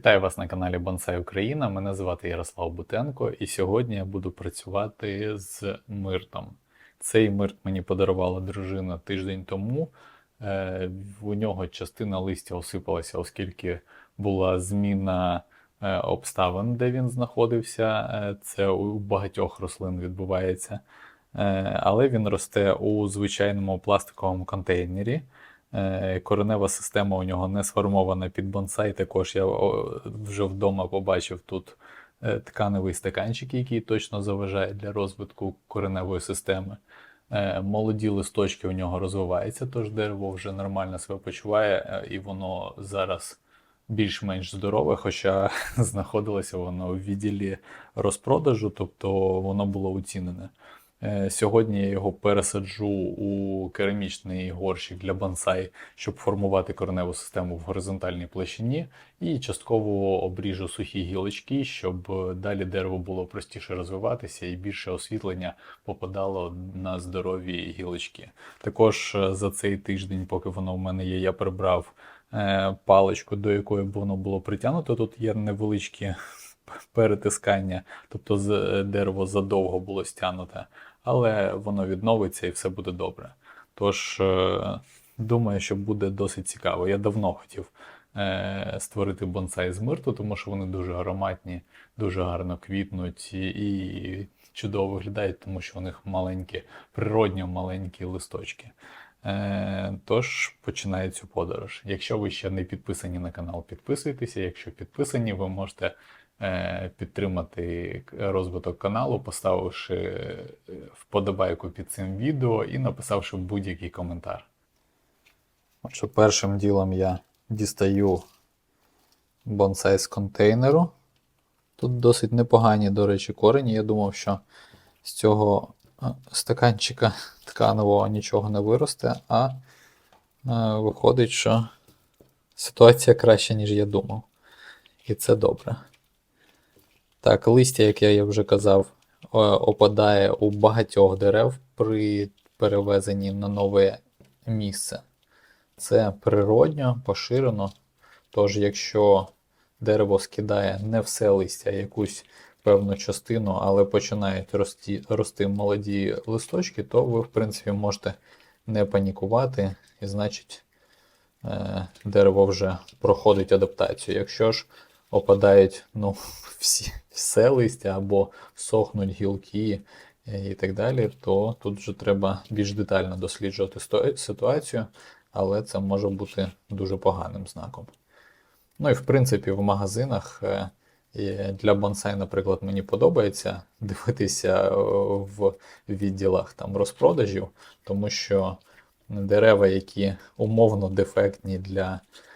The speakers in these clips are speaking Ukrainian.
Вітаю вас на каналі Бонсай Україна. Мене звати Ярослав Бутенко, і сьогодні я буду працювати з миртом. Цей мирт мені подарувала дружина тиждень тому. Е, У нього частина листя осипалася, оскільки була зміна е, обставин, де він знаходився. Е, Це у багатьох рослин відбувається. Е, Але він росте у звичайному пластиковому контейнері. Е, Коренева система у нього не сформована під бонсай. Також я вже вдома побачив тут е, тканевий стаканчик, який точно заважає для розвитку кореневої системи. Е, Молоді листочки у нього розвиваються, тож дерево вже нормально себе почуває, і воно зараз більш-менш здорове, хоча знаходилося воно в відділі розпродажу, тобто воно було оцінене. Е, Сьогодні я його пересаджу у керамічний горщик для бонсай, щоб формувати кореневу систему в горизонтальній площині, і частково обріжу сухі гілочки, щоб далі дерево було простіше розвиватися і більше освітлення попадало на здорові гілочки. Також е, за цей тиждень, поки воно в мене є, я прибрав е, паличку, до якої б воно було притягнуто. Тут є невеличкі перетискання, тобто дерево задовго було стягнуте, але воно відновиться і все буде добре. Тож, е, думаю, що буде досить цікаво. Я давно хотів е, створити бонсай з мирту, тому що вони дуже ароматні, дуже гарно квітнуть і, чудово виглядають, тому що у них маленькі, природньо маленькі листочки. Е, Тож починаю цю подорож. Якщо ви ще не підписані на канал, підписуйтеся. Якщо підписані, ви можете підтримати розвиток каналу, поставивши е, вподобайку під цим відео і написавши будь-який коментар. Отже, першим ділом я дістаю бонсай з контейнеру. Тут досить непогані, до речі, корені. Я думав, що з цього е, стаканчика тканового нічого не виросте, а е, виходить, що ситуація краща, ніж я думав. І це добре. Так, листя, як я вже казав, опадає у багатьох дерев при перевезенні на нове місце. Це природньо, поширено. Тож, якщо дерево скидає не все листя, а якусь певну частину, але починають рости, рости молоді листочки, то ви, в принципі, можете не панікувати, і значить, е, дерево вже проходить адаптацію. Якщо ж опадають ну, всі, все листя або сохнуть гілки е, і так далі, то тут вже треба більш детально досліджувати ситуацію, але це може бути дуже поганим знаком. Ну і в принципі в магазинах е, для бонсай, наприклад, мені подобається дивитися е, в відділах там розпродажів, тому що дерева, які умовно дефектні для е,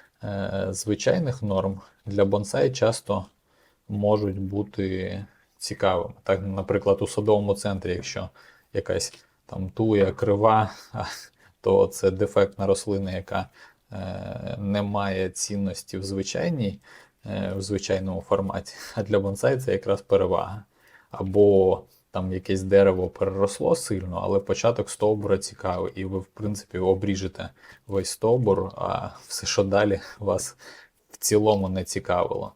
звичайних норм, для бонсай часто можуть бути цікавими. Так, наприклад, у садовому центрі, якщо якась там туя крива, то це дефектна рослина, яка е, не має цінності в звичайній, е, в звичайному форматі. А для бонсай це якраз перевага. Або там якесь дерево переросло сильно, але початок стовбура цікавий, і ви, в принципі, обріжете весь стовбур, а все, що далі, вас в цілому не цікавило.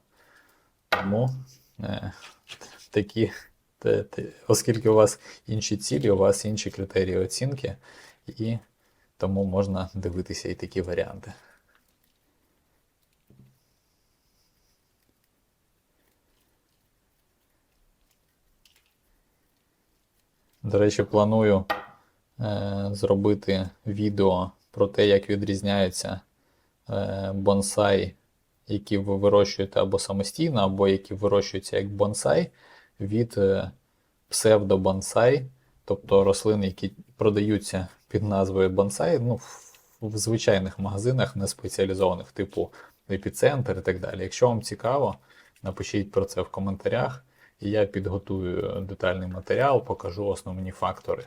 Тому е, такі, те, те, оскільки у вас інші цілі, у вас інші критерії оцінки, і тому можна дивитися і такі варіанти. До речі, планую е, зробити відео про те, як відрізняються е, бонсай, які ви вирощуєте або самостійно, або які вирощуються як бонсай, від е, псевдобонсай, тобто рослин, які продаються під назвою бонсай, ну, в, в звичайних магазинах, не спеціалізованих, типу епіцентр і так далі. Якщо вам цікаво, напишіть про це в коментарях, я підготую детальний матеріал, покажу основні фактори,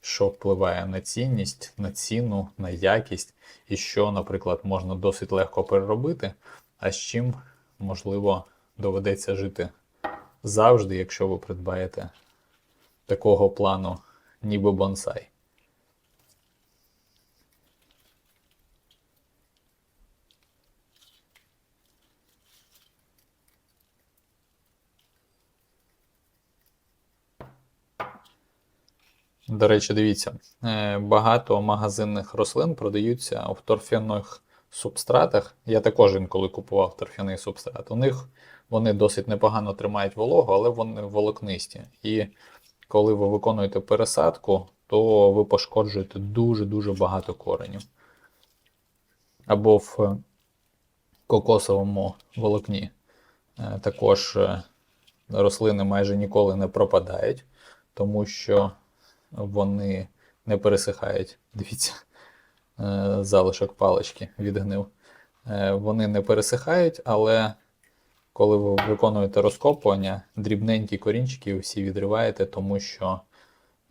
що впливає на цінність, на ціну, на якість, і що, наприклад, можна досить легко переробити, а з чим, можливо, доведеться жити завжди, якщо ви придбаєте такого плану, ніби бонсай. До речі, дивіться, е, багато магазинних рослин продаються в торфяних субстратах. Я також інколи купував торфяний субстрат. У них вони досить непогано тримають вологу, але вони волокнисті. І коли ви виконуєте пересадку, то ви пошкоджуєте дуже-дуже багато коренів. Або в кокосовому волокні. Е, Також е, рослини майже ніколи не пропадають, тому що вони не пересихають. Дивіться, е, залишок палички відгнив. Е, Вони не пересихають, але коли ви виконуєте розкопування, дрібненькі корінчики всі відриваєте, тому що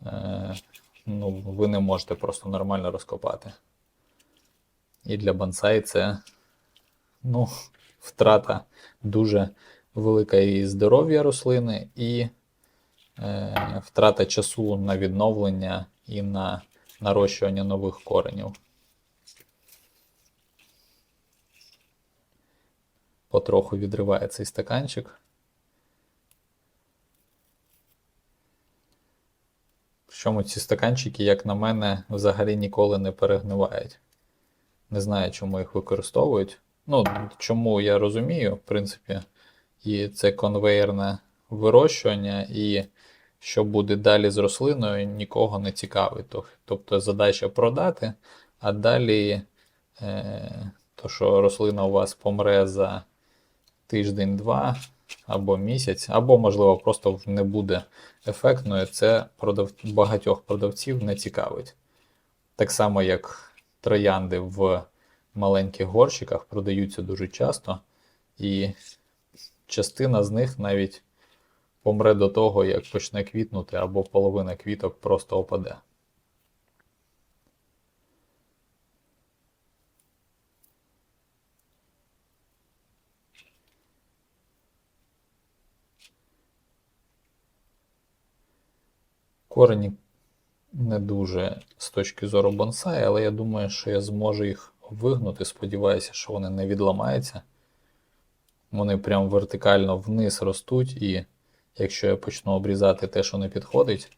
е, ну, ви не можете просто нормально розкопати. І для бонсай це ну, втрата дуже велика і здоров'я рослини, і втрата часу на відновлення і на нарощування нових коренів. Потроху відриває цей стаканчик. Причому ці стаканчики, як на мене, взагалі ніколи не перегнивають. Не знаю, чому їх використовують. Ну, чому я розумію, в принципі, і це конвейерне вирощування, і що буде далі з рослиною, нікого не цікавить. Тобто задача продати, а далі е, то, що рослина у вас помре за тиждень-два або місяць, або, можливо, просто не буде ефектною, це продав... багатьох продавців не цікавить. Так само, як троянди в маленьких горщиках продаються дуже часто, і частина з них навіть помре до того, як почне квітнути, або половина квіток просто опаде. Корені не дуже з точки зору бонсай, але я думаю, що я зможу їх вигнути. Сподіваюся, що вони не відламаються. Вони прям вертикально вниз ростуть, і якщо я почну обрізати те, що не підходить,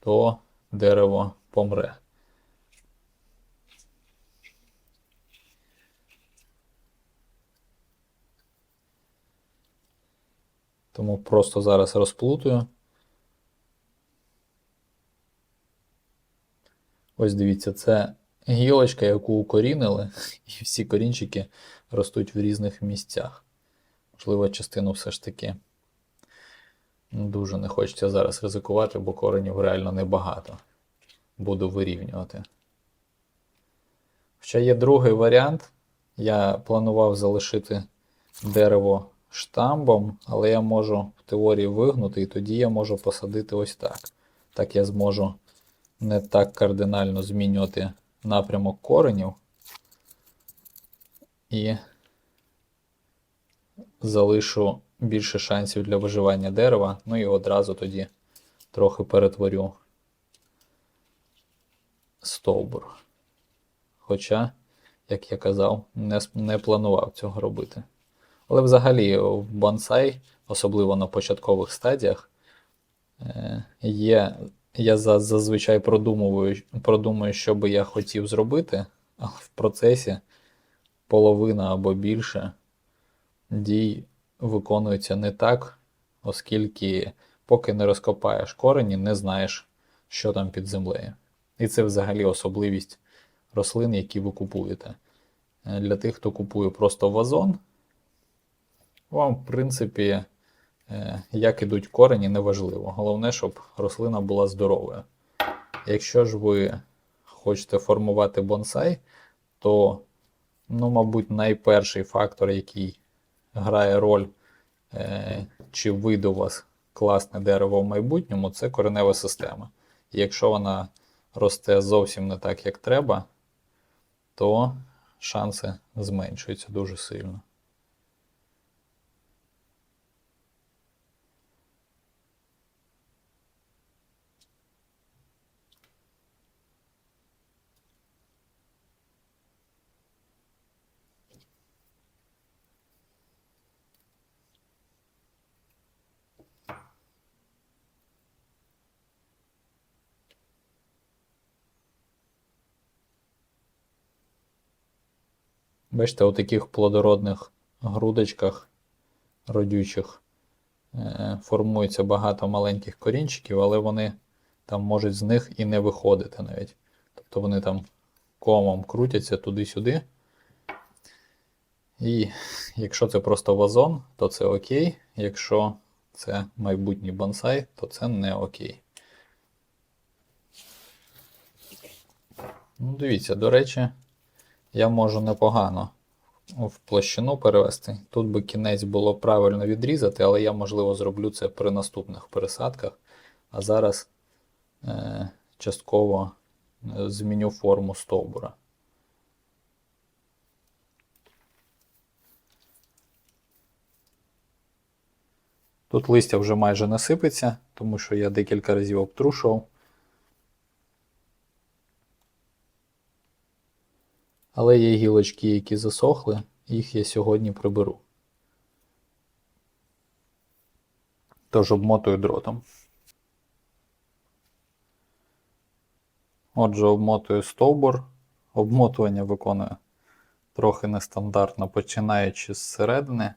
то дерево помре. Тому просто зараз розплутую. Ось дивіться, це гілочка, яку укорінили, і всі корінчики ростуть в різних місцях. Можливо, частину все ж таки дуже не хочеться зараз ризикувати, бо коренів реально небагато. Буду вирівнювати. Ще є другий варіант. Я планував залишити дерево штамбом, але я можу в теорії вигнути, і тоді я можу посадити ось так. Так я зможу не так кардинально змінювати напрямок коренів і залишу більше шансів для виживання дерева, ну і одразу тоді трохи перетворю стовбур. Хоча, як я казав, не, не планував цього робити. Але взагалі в бонсай, особливо на початкових стадіях, е, є. Я зазвичай продумую, продумую, що би я хотів зробити, а в процесі половина або більше дій виконується не так, оскільки поки не розкопаєш корені, не знаєш, що там під землею. І це взагалі особливість рослин, які ви купуєте. Е, Для тих, хто купує просто вазон, вам, в принципі, е, як ідуть корені, неважливо. Головне, щоб рослина була здоровою. Якщо ж ви хочете формувати бонсай, то, ну, мабуть, найперший фактор, який грає роль, е, чи вийде у вас класне дерево в майбутньому, це коренева система. І якщо вона росте зовсім не так, як треба, то шанси зменшуються дуже сильно. Бачите, у таких плодородних грудочках родючих е, формується багато маленьких корінчиків, але вони там можуть з них і не виходити навіть. Тобто вони там комом крутяться туди-сюди. І якщо це просто вазон, то це окей. Якщо це майбутній бонсай, то це не окей. Ну, дивіться, до речі, я можу непогано в площину перевести. Тут би кінець було правильно відрізати, але я, можливо, зроблю це при наступних пересадках. А зараз е, частково е, зміню форму стовбура. Тут листя вже майже не сипеться, тому що я декілька разів обтрушував. Але є гілочки, які засохли, їх я сьогодні приберу. Тож обмотую дротом. Отже, обмотую стовбур. Обмотування виконую трохи нестандартно, починаючи з середини.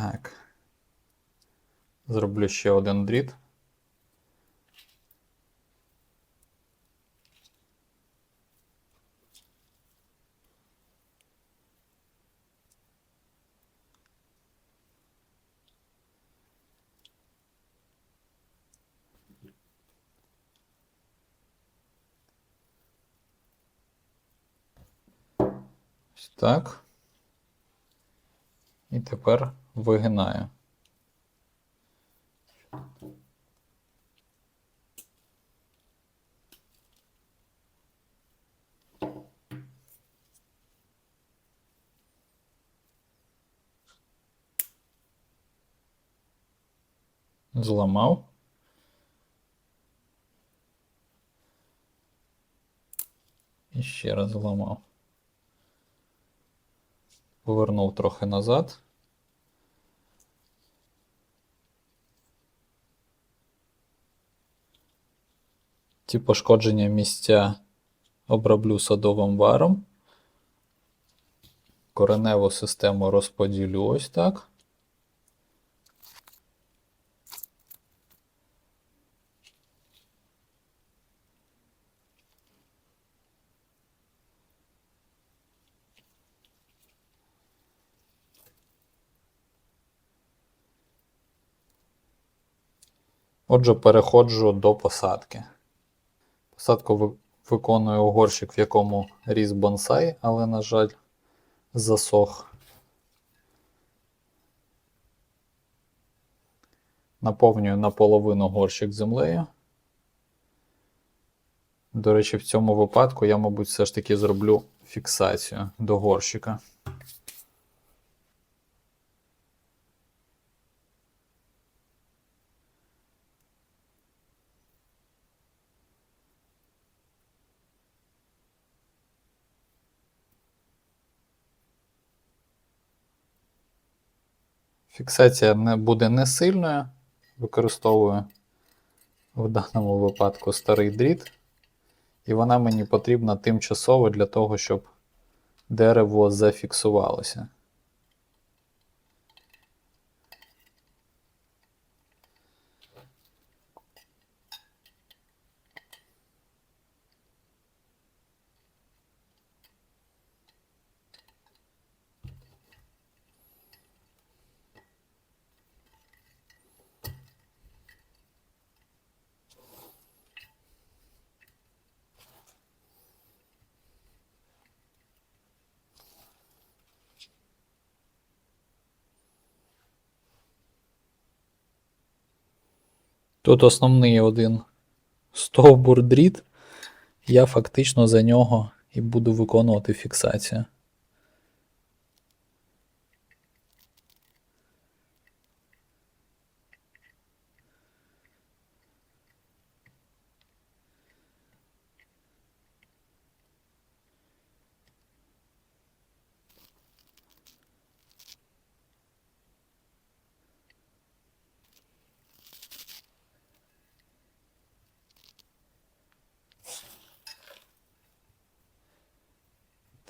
Так. Зроблю ще один дріт. Так. І тепер вигинаю. Зламав. І ще раз зламав. Повернув трохи назад. Ті пошкодження місця оброблю садовим варом. Кореневу систему розподілю ось так. Отже, переходжу до посадки. Посадку ви- виконую у в якому ріс бонсай, але, на жаль, засох. Наповнюю наполовину горщик землею. До речі, в цьому випадку я, мабуть, все ж таки зроблю фіксацію до горщика. Фіксація не буде не сильною. Використовую в даному випадку старий дріт. І вона мені потрібна тимчасово для того, щоб дерево зафіксувалося. Тут основний один стовбур дріт. Я фактично за нього і буду виконувати фіксацію.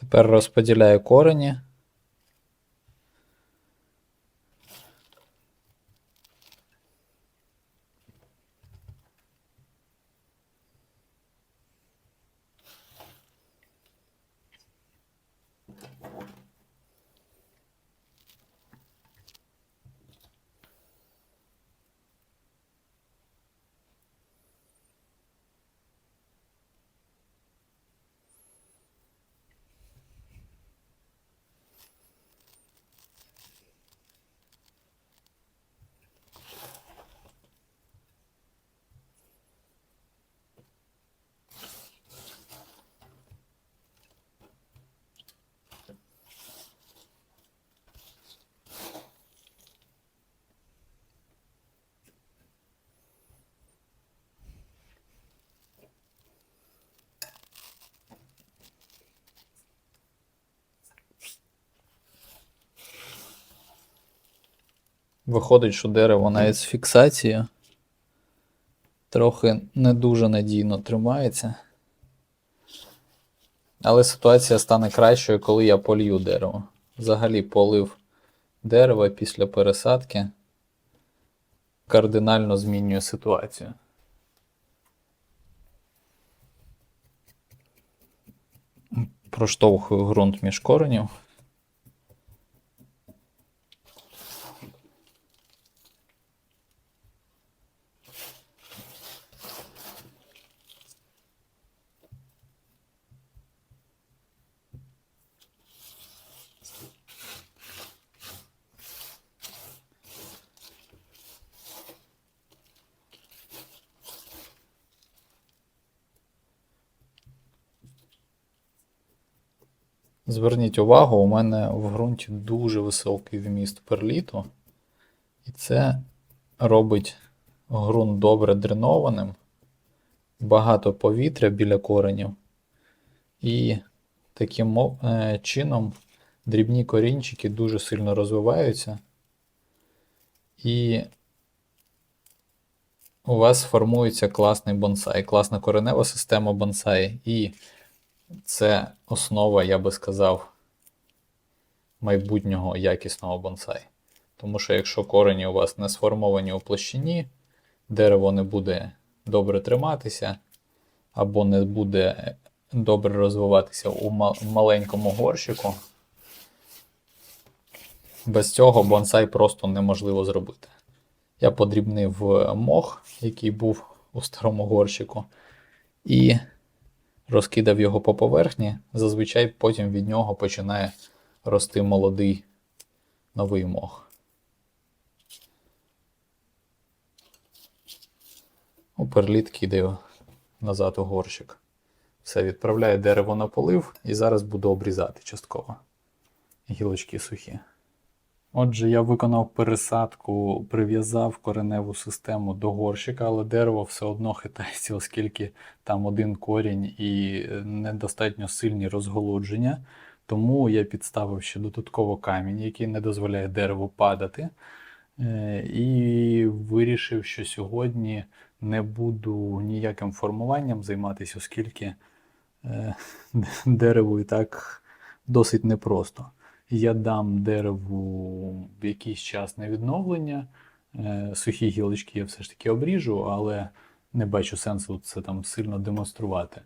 Тепер розподіляю корені. Виходить, що дерево навіть з фіксацією трохи не дуже надійно тримається. Але ситуація стане кращою, коли я полью дерево. Взагалі полив дерева після пересадки кардинально змінює ситуацію. Проштовхую ґрунт між коренів. Зверніть увагу, у мене в ґрунті дуже високий вміст перліту, і це робить ґрунт добре дренованим, багато повітря біля коренів, і таким е, чином дрібні корінчики дуже сильно розвиваються, і у вас формується класний бонсай, класна коренева система бонсай. І це основа, я би сказав, майбутнього якісного бонсай. Тому що якщо корені у вас не сформовані у площині, дерево не буде добре триматися, або не буде добре розвиватися у маленькому горщику, без цього бонсай просто неможливо зробити. Я подрібнив мох, який був у старому горщику, і розкидав його по поверхні, зазвичай потім від нього починає рости молодий новий мох. У перліт кидаю назад у горщик. Все, відправляю дерево на полив і зараз буду обрізати частково. Гілочки сухі. Отже, я виконав пересадку, прив'язав кореневу систему до горщика, але дерево все одно хитається, оскільки там один корінь і недостатньо сильні розголудження. Тому я підставив ще додатково камінь, який не дозволяє дереву падати. Е, І вирішив, що сьогодні не буду ніяким формуванням займатися, оскільки е, дереву і так досить непросто. Я дам дереву в якийсь час на відновлення. Е, Сухі гілочки я все ж таки обріжу, але не бачу сенсу це там сильно демонструвати.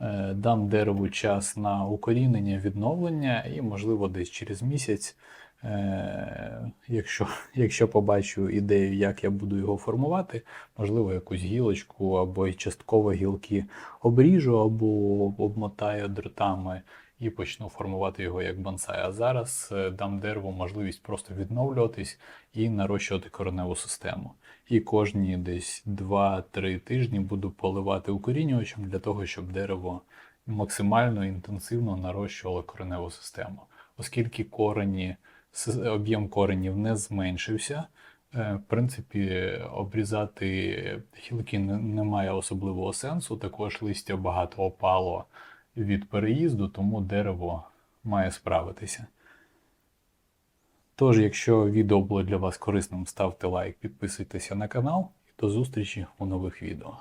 Е, Дам дереву час на укорінення, відновлення, і, можливо, десь через місяць, е, якщо, якщо побачу ідею, як я буду його формувати, можливо, якусь гілочку або частково гілки обріжу, або обмотаю дротами і почну формувати його як бонсай. А зараз е, дам дереву можливість просто відновлюватись і нарощувати кореневу систему. І кожні десь 2-3 тижні буду поливати укорінювачем для того, щоб дерево максимально інтенсивно нарощувало кореневу систему. Оскільки корені, об'єм коренів не зменшився, е, в принципі, обрізати гілки не- немає особливого сенсу. Також листя багато опало від переїзду, тому дерево має справитися. Тож, якщо відео було для вас корисним, ставте лайк, підписуйтеся на канал і до зустрічі у нових відео.